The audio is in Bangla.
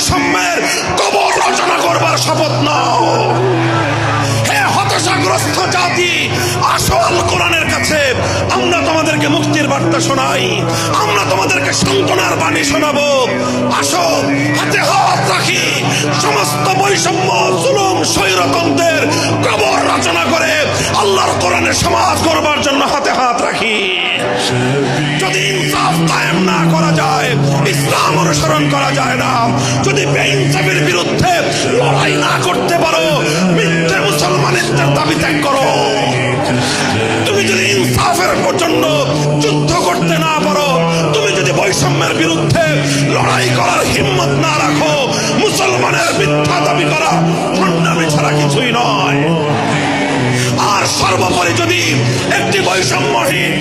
বৈষম্যের কবর রচনা করবার শপথ নাও। হে হতাশাগ্রস্ত জাতি আসল কোরআনের কাছে। আমরা তোমাদেরকে মুক্তির বার্তা শোনাই। আমরা তোমাদেরকে সান্ত্বনার বাণী শোনাবো। আসো, হাতে হাত রাখি। সমস্ত বৈষম্য, জুলুম, স্বৈরতন্ত্রের কবর রচনা করে আল্লাহর কোরআনের সমাজ করবার জন্য হাতে হাত রাখি। কায়েম না করা যায়, ইসলাম অনুসরণ করা যায় না। যদি বেইনসাফের বিরুদ্ধে লড়াই না করতে পারো, মিথ্যে মুসলমানের দাবি ত্যাগ করো। তুমি যদি ইনসাফের জন্য যুদ্ধ করতে না পারো, তুমি যদি বৈষম্যের বিরুদ্ধে লড়াই করার হিম্মত না রাখো, মুসলমানের মিথ্যা দাবি করা ভণ্ডামি ছাড়া কিছুই নয়। আর সর্বোপরি যদি একটি বৈষম্যহীন